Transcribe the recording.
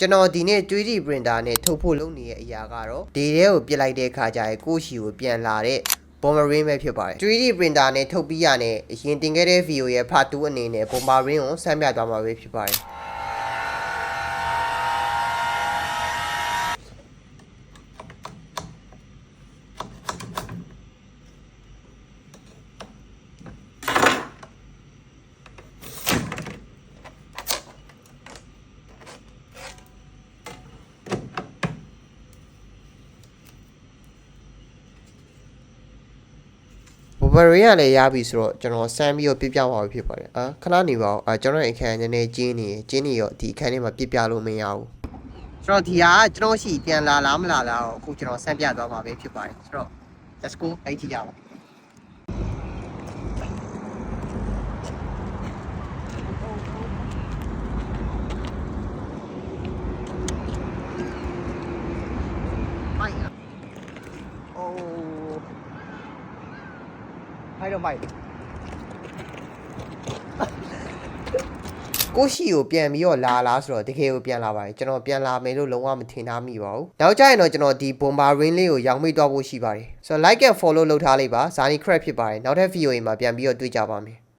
ကျွန်တော်ဒီနေ့ 3D printer နဲ့ထုတ်ဖို့လုပ်နေတဲ့အရာကတော့ဒီထဲကိုပြစ်လိုက်တဲ့အခါကျရင်ကိုယ့်ရှီကိုပြန်လာတဲ့ Bomberine ပဲဖြစ်ပါတယ် 3D printer နဲ့ထုတ်ပြီးရနဲ့အရင်တင်ခဲ့တဲ့ video ရဲ့ part 2အနေနဲ့ Bomberine ကိုစမ်းပြသွားမှာပဲဖြစ်ပါတယ် ဘဘရီကလည်းရပြီဆိုတော့ကျွန်တော်စမ်းပြီးတော့ပြပြသွားပြီဖြစ်ပါတယ်အာခဏနေပါဦးအာကျွန်တော်အခန်းနည်းနည်းကျင်းနေကျင်းနေရောဒီအခန်းထဲမှာပြပြလို့မရဘူးဆိုတော့ဒီဟာကျွန်တော်ရှိပြန်လာလားမလာလားတော့အခုကျွန်တော်စမ်းပြသွားမှာပဲဖြစ်ပါတယ်ဆိုတော့ let's go အဲ့ဒီကြပါ ထိုက်တော့မိုက်ကိုရှိကိုပြန်ပြီးတော့လာလားဆိုတော့တကယ်ကိုပြန်လာပါတယ်ကျွန်တော်ပြန်လာမယ်လို့လုံးဝမထင်ထားမိပါဘူးနောက်ကြရင်တော့ကျွန်တော်ဒီ bomber rain လေးကိုရောင်းမိတော့ဖို့ရှိပါတယ်ဆိုတော့ like and follow လုပ်ထားလိုက်ပါဇာနီ crack ဖြစ်ပါတယ်နောက်ထပ် video မှာပြန်ပြီးတော့တွေ့ကြပါမယ်